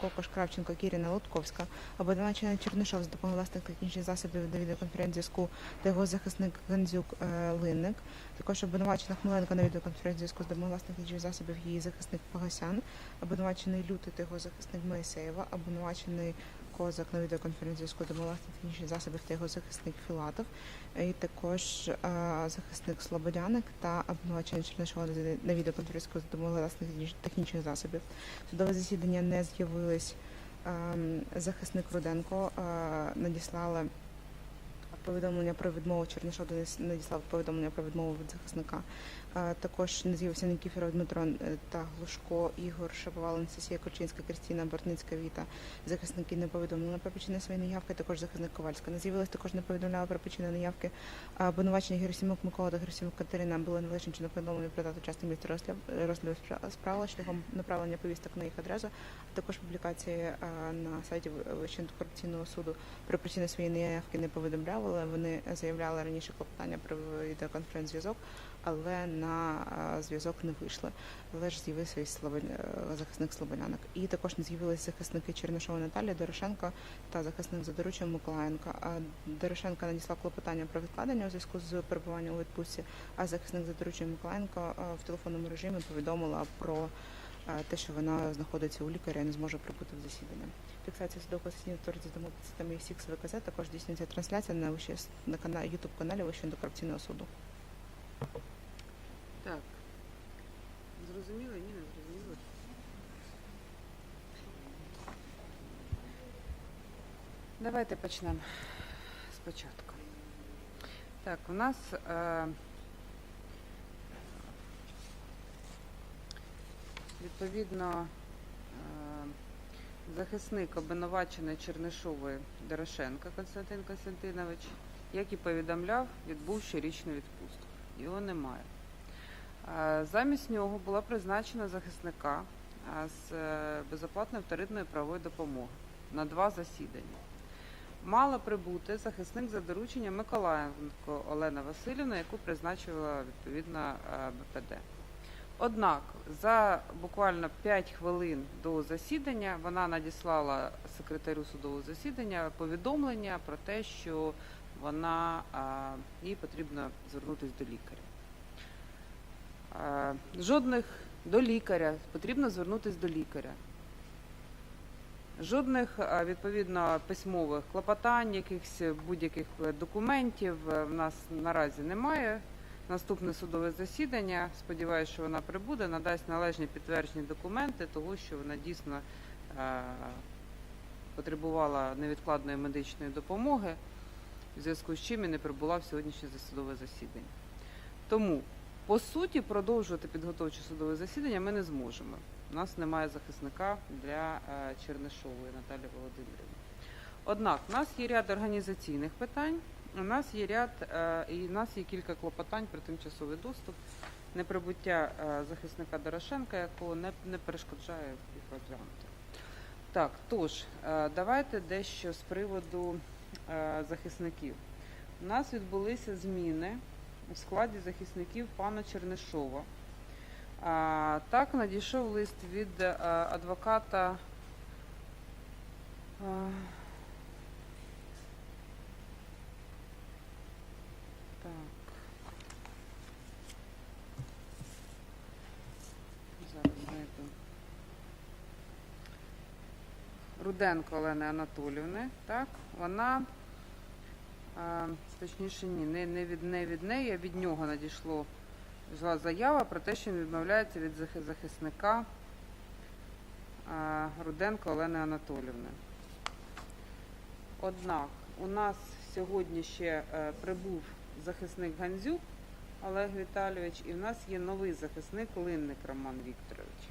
Кокош Кравченко, Кіріна Лутковська, обвинувачена Чернишов за допомогою власних технічних засобів до відеоконференц-зв'язку та його захисник Гензюк е, Линник. Також обвинувачена Хмеленко на відеоконференц-зв'язку з допомогою власних технічних засобів її захисник Погосян, обвинувачений Лютий та його захисник Моїсеєва, обвинувачений Козак на допомогою власних технічних засобів та його захисник Філатов, і також е, захисник Слободяник та обвинувачення Чернишова на відеоконференц-зв'язку з допомогою власних технічних засобів. Судове засідання не з'явились. Ем, Захисник Руденко е, надіслали повідомлення про відмову Чернишов надіслав повідомлення про відмову від захисника. Також не з'явився Никіфоров Дмитро е, та Глушко Ігор Шаповал, Анастасія Корчинська, Кристина Бортницька Віта. Захисники не повідомили про причини своєї неявки. Також захисник Ковальська. Не з'явилась також не повідомляла про причини неявки. Е, Обвинувачення Герасимук Микола та Герасимук Катерина були належним чином повідомлені про дату місце розгляд- розгляду спра- справи шляхом направлення повісток на їх адресу, а також публікації на сайті Вищого антикорупційного суду про причини своєї неявки не повідомляли. Вони заявляли раніше клопотання про відеоконференц-зв'язок, але на е, зв'язок не вийшли. Але ж з'явився і е, захисник Слободянок. І також не з'явилися захисники Чернишова Наталія Дорошенко та захисник Задоручев Миколаєнко. А Дорошенко надіслав клопотання про відкладення у зв'язку з перебуванням у відпустці, а захисник Задоручев Миколаєнко е, в телефонному режимі повідомила про те, що вона знаходиться у лікаря і не зможе прибути в засідання. Фіксація судового засідання твориться за системи Сікс ВКЗ. Також здійснюється трансляція на вище на каналі Ютуб каналі Вищого антикорупційного суду. Так. Зрозуміло? Ні, не зрозуміло. Давайте почнемо спочатку. Так, у нас е, відповідно захисник обвинувачений Чернишової Дорошенка Константин Константинович, як і повідомляв, відбув щорічну відпустку. Його немає. Замість нього була призначена захисника з е, безоплатної вторинної правової допомоги на два засідання. Мала прибути захисник за дорученням Миколаєнко Олена Васильівна, яку призначила відповідно е, БПД. Однак за буквально 5 хвилин до засідання вона надіслала секретарю судового засідання повідомлення про те, що вона їй потрібно звернутися до лікаря. Жодних до лікаря, потрібно звернутися до лікаря. Жодних відповідно письмових клопотань, якихось будь-яких е, документів е, в нас наразі немає. Наступне судове засідання, сподіваюся, що вона прибуде, надасть належні підтверджені документи того, що вона дійсно е, потребувала невідкладної медичної допомоги, в зв'язку з чим і не прибула в сьогоднішнє засудове засідання. Тому по суті, продовжувати підготовче судове засідання ми не зможемо. У нас немає захисника для е, Чернишової Наталії Володимирівни. Однак, у нас є ряд організаційних питань, у нас є ряд е, і у нас є кілька клопотань про тимчасовий доступ, неприбуття е, захисника Дорошенка, якого не, не перешкоджає розглянути. Так, тож, е, давайте дещо з приводу захисників. У нас відбулися зміни у складі захисників пана Чернишова. Так надійшов лист від адвоката. е, Так. Зараз знайду. Руденко Олени Анатолівни, так, вона а, точніше, ні, не, не, від, не від неї, а від нього надійшло заява про те, що він відмовляється від захисника а, Руденко Олени Анатолівни. Однак у нас сьогодні ще е, прибув захисник Гандзюк Олег Віталійович, і в нас є новий захисник Линник Роман Вікторович.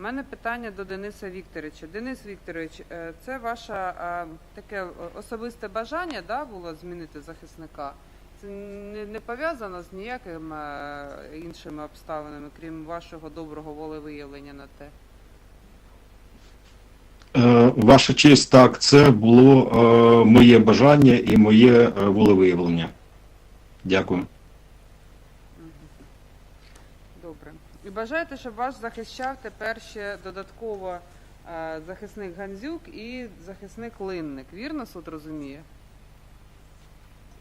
У мене питання до Дениса Вікторовича. Денис Вікторович, е, це ваше е, таке особисте бажання да, було змінити захисника? Це не, не пов'язано з ніякими е, іншими обставинами, крім вашого доброго волевиявлення на те. Ваша честь, так, це було моє бажання і моє волевиявлення. Дякую. Мгм. Добре. І бажаєте, щоб вас захищав тепер ще додатково Е, Захисник Гандзюк і захисник Линник. Вірно суд розуміє?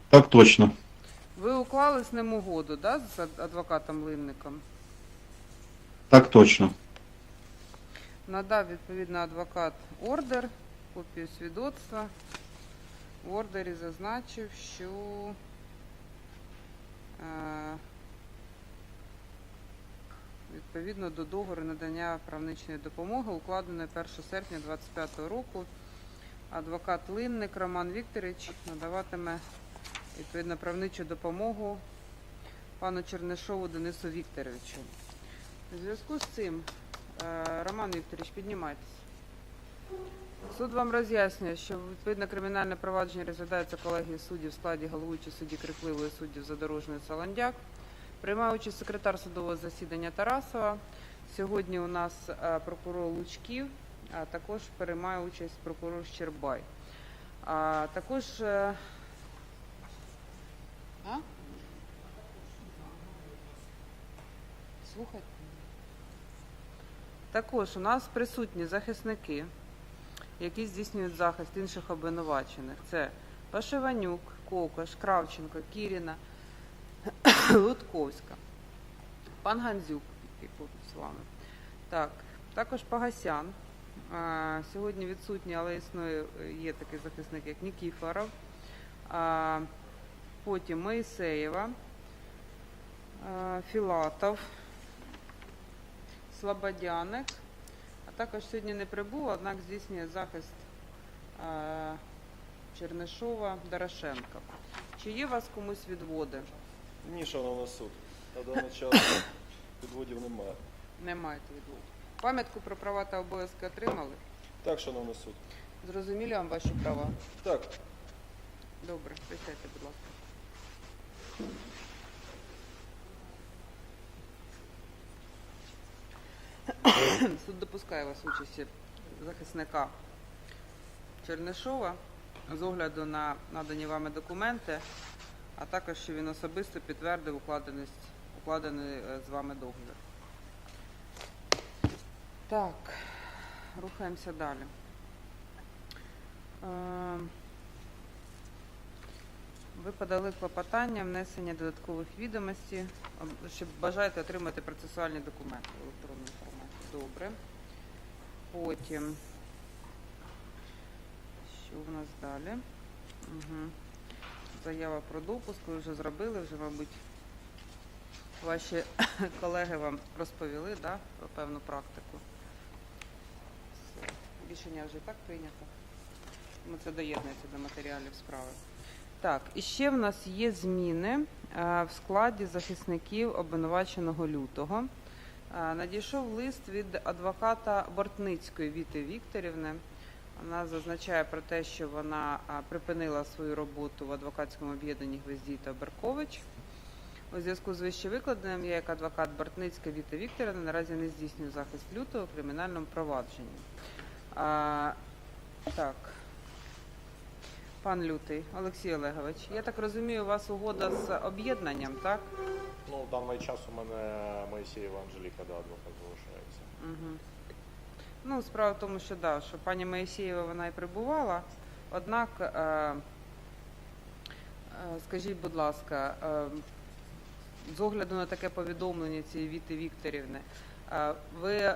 Так точно. Ви уклали з ним угоду, да, з ад- адвокатом Линником? Так точно. Надав відповідно адвокат ордер, копію свідоцтва. В ордері зазначив, що е, відповідно до договору надання правничної допомоги, укладеної 1 серпня 2025 року, адвокат Линник Роман Вікторович надаватиме відповідно правничу допомогу пану Чернишову Денису Вікторовичу. У зв'язку з цим Е, Роман Вікторович, піднімайтесь. Суд вам роз'яснює, що відповідно кримінальне провадження розглядається колегією суддів в складі головуючої судді Крикливої суддів Задорожної Саландяк. Приймає участь секретар судового засідання Тарасова. Сьогодні у нас е, прокурор Лучків, а також приймає участь прокурор Щербай. А також. е, А? Слухайте. Також у нас присутні захисники, які здійснюють захист інших обвинувачених. Це Пашеванюк, Кокош, Кравченко, Кіріна, Лутковська, пан Гандзюк, поруч з вами. Так, також Пагасян. Сьогодні відсутній, але існує є такий захисник, як Нікіфоров. Потім Моїсеєва, Філатов. Слободяник, а також сьогодні не прибув, однак здійснює захист Чернишова Дорошенка. Чи є у вас комусь відводи? Ні, шановний суд. На даний час підводів немає. Не маєте відводу. Пам'ятку про права та обов'язки отримали? Так, шановний суд. Зрозуміли вам ваші права? Так, Добре, присядьте, будь ласка. Суд допускає вас участі захисника Чернишова з огляду на надані вами документи, а також що він особисто підтвердив укладений е, з вами договір. Так, рухаємося далі. Ем, ви подали клопотання внесення додаткових відомостей, об- що бажаєте отримати процесуальні документи в електронному форматі. Добре. Потім. Що у нас далі? Угу. Заява про допуск ви вже зробили, вже, мабуть, ваші колеги вам розповіли да, про певну практику. Рішення вже так прийнято. Тому це доєднується до матеріалів справи. Так, і ще в нас є зміни е, в складі захисників обвинуваченого лютого. Е, Надійшов лист від адвоката Бортницької Віти Вікторівни. Вона зазначає про те, що вона припинила свою роботу в адвокатському об'єднанні Гвоздій та Беркович. У зв'язку з вищевикладеним я, як адвокат Бортницька Віта Вікторівна, наразі не здійснюю захист лютого в кримінальному провадженні. А, так. Пан Лютий, Олексій Олегович, я так розумію, у вас угода з об'єднанням, так? Ну, в даний час у мене Моїсеєва Анжеліка, да, адвокат залишається. Угу. Ну, справа в тому, що да, що пані Моїсеєва вона і прибувала. Однак, е, е, скажіть, будь ласка, е, з огляду на таке повідомлення цієї Віти Вікторівни, ви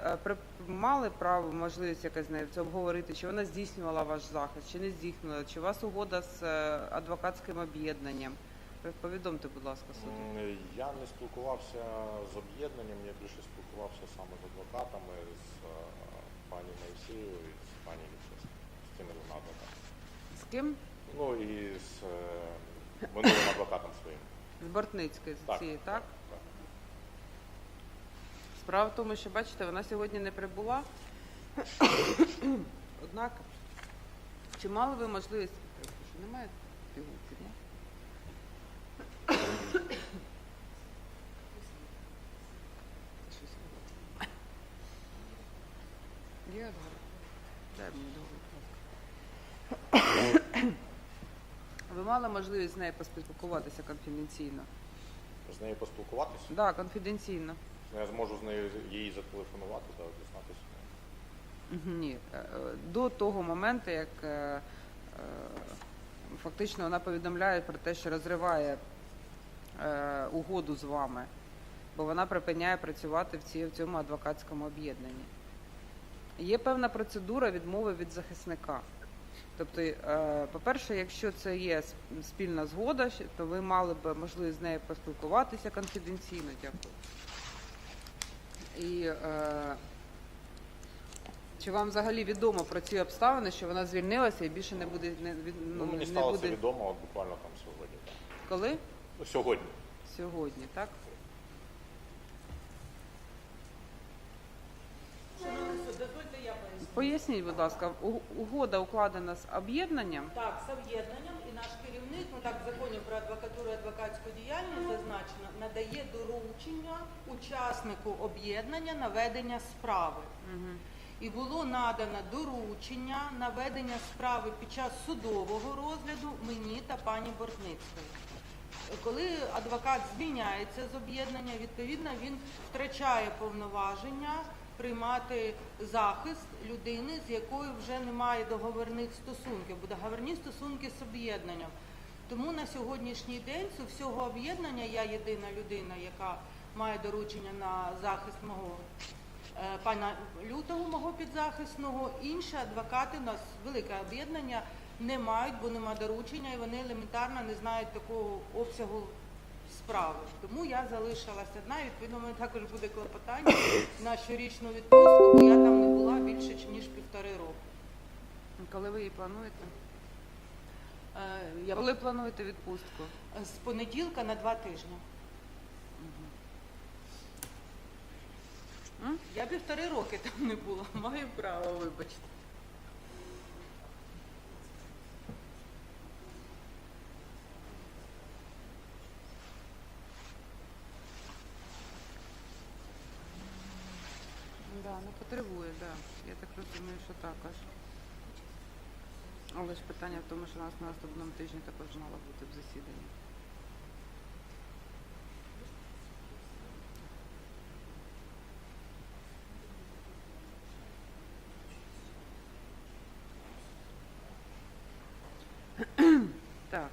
мали право, можливість якась з нею це обговорити, чи вона здійснювала ваш захист, чи не здійснювала, чи у вас угода з адвокатським об'єднанням? Повідомте, будь ласка, суду. Я не спілкувався з об'єднанням, я більше спілкувався саме з адвокатами, з пані Моїсеєвою і з пані Лісес, з цими двома адвокатами. З ким? Ну і з е, минулим адвокатом своїм. З Бортницької, з цієї, так? так. Справа в тому, що бачите, вона сьогодні не прибула. Однак, чи мали ви можливість. Немає пігулки, ні? Є договір? Дай мені договір. Ви мали можливість з нею поспілкуватися конфіденційно? З нею поспілкуватися. Так, да, конфіденційно. Я зможу з нею їй зателефонувати та дізнатися. Ні, е, до того моменту, як е, е, фактично вона повідомляє про те, що розриває е, угоду з вами, бо вона припиняє працювати в цьому адвокатському об'єднанні. Є певна процедура відмови від захисника. Тобто, е, по-перше, якщо це є спільна згода, то ви мали б можливість з нею поспілкуватися конфіденційно. Дякую. І е, чи вам взагалі відомо про ці обставини, що вона звільнилася і більше не буде не, Ну, ну, мені не стало це відомо от буквально там сьогодні. коли? Ну, сьогодні. Сьогодні, так? Шановний суд, дозвольте я поясню. Поясніть, будь ласка, у- угода укладена з об'єднанням. Так, з об'єднанням і наш керівник, ну так в законі про адвокатуру і адвокатську діяльність зазначено, надає доручення учаснику об'єднання на ведення справи. І було надано доручення на ведення справи під час судового розгляду мені та пані Бортницької. Коли адвокат звільняється з об'єднання, відповідно він втрачає повноваження приймати захист людини, з якою вже немає договірних стосунків, бо договірні стосунки з об'єднанням. Тому на сьогоднішній день з всього об'єднання я єдина людина, яка має доручення на захист мого е, пана Лютого, мого підзахисного. Інші адвокати, у нас велике об'єднання, не мають, бо нема доручення, і вони елементарно не знають такого обсягу справи. Тому я залишилася одна, і відповідно, у мене також буде клопотання на щорічну відпустку, бо я там не була більше ніж півтори роки. Коли ви її плануєте? Е, Я Коли плануєте відпустку? з понеділка на два тижні. Я півтори роки там не була, маю право, вибачте. Да, не потребує, да. Я так розумію, що також. Але ж питання в тому, що у нас на наступному тижні також мало бути в засіданні. Так.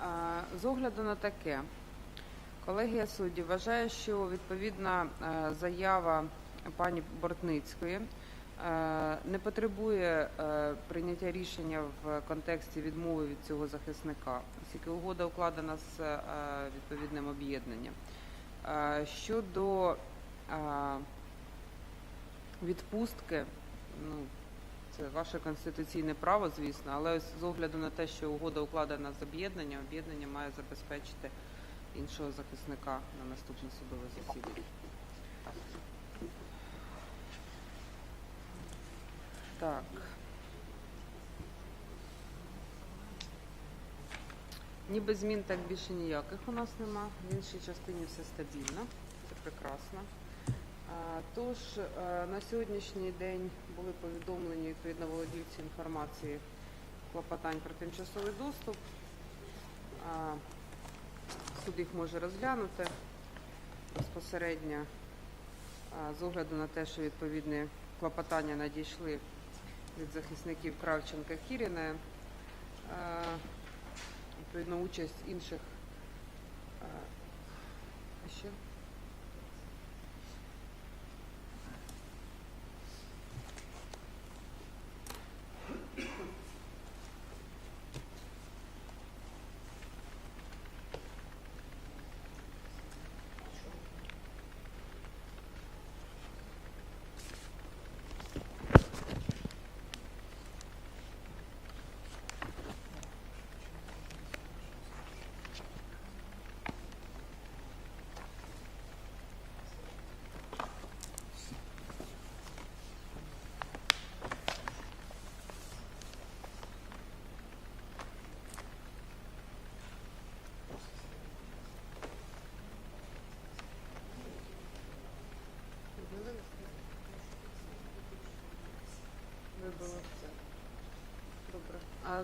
А, З огляду на таке, колегія суддів вважає, що відповідна е, заява пані Бортницької е, не потребує е, прийняття рішення в контексті відмови від цього захисника, оскільки угода укладена з відповідним об'єднанням. Щодо відпустки, ну, це ваше конституційне право, звісно, але з огляду на те, що угода укладена з об'єднанням, об'єднання має забезпечити іншого захисника на наступне судове засідання. Так. Ніби змін так більше ніяких у нас нема. В іншій частині все стабільно, це прекрасно. Тож е, на сьогоднішній день були повідомлені відповідно володільці інформації клопотань про тимчасовий доступ. Суд їх може розглянути безпосередньо з огляду на те, що відповідні клопотання надійшли від захисників Кравченка Кіріна. Е, Відповідно, участь інших. Ще?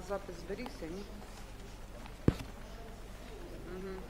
Запис зберігся, ні? Угу.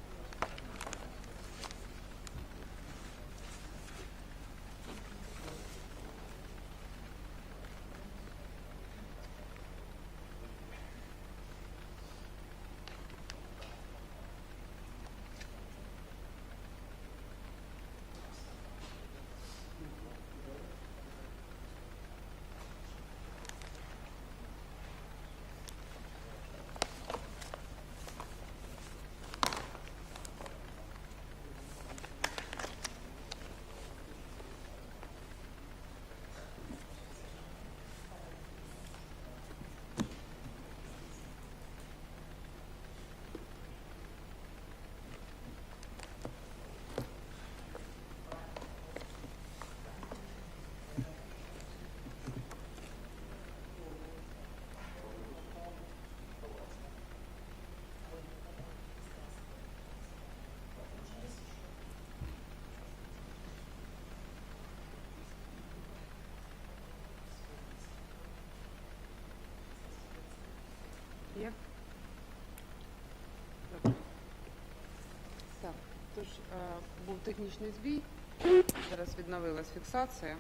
Є? Добре. Так, тож е, був технічний збій, зараз відновилась фіксація.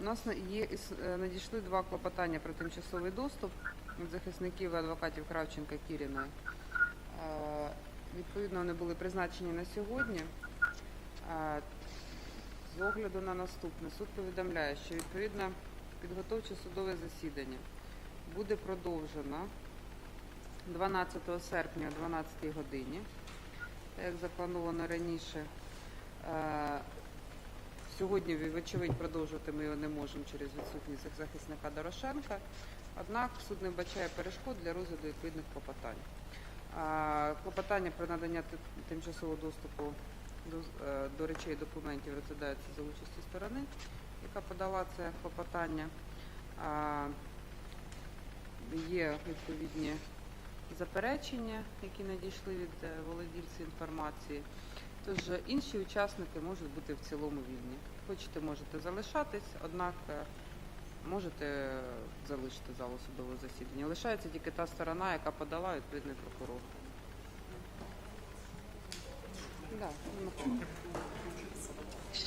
У нас є е, надійшли два клопотання про тимчасовий доступ від захисників і адвокатів Кравченка Кіріної. Е, Відповідно, вони були призначені на сьогодні. З огляду на наступне, суд повідомляє, що відповідно підготовче судове засідання буде продовжено 12 серпня о 12 годині, як заплановано раніше. Е, Сьогодні, вочевидь, продовжувати ми його не можемо через відсутність захисника Дорошенка. Однак суд не вбачає перешкод для розгляду відповідних клопотань. Клопотання про надання тимчасового доступу до, е, до речей і документів розглядається за участі сторони, яка подала це клопотання. Є відповідні заперечення, які надійшли від е, володільців інформації. Тож е, інші учасники можуть бути в цілому вільні. Хочете, можете залишатись, однак е, можете залишити залу судового засідання. Лишається тільки та сторона, яка подала відповідний прокурор. Да.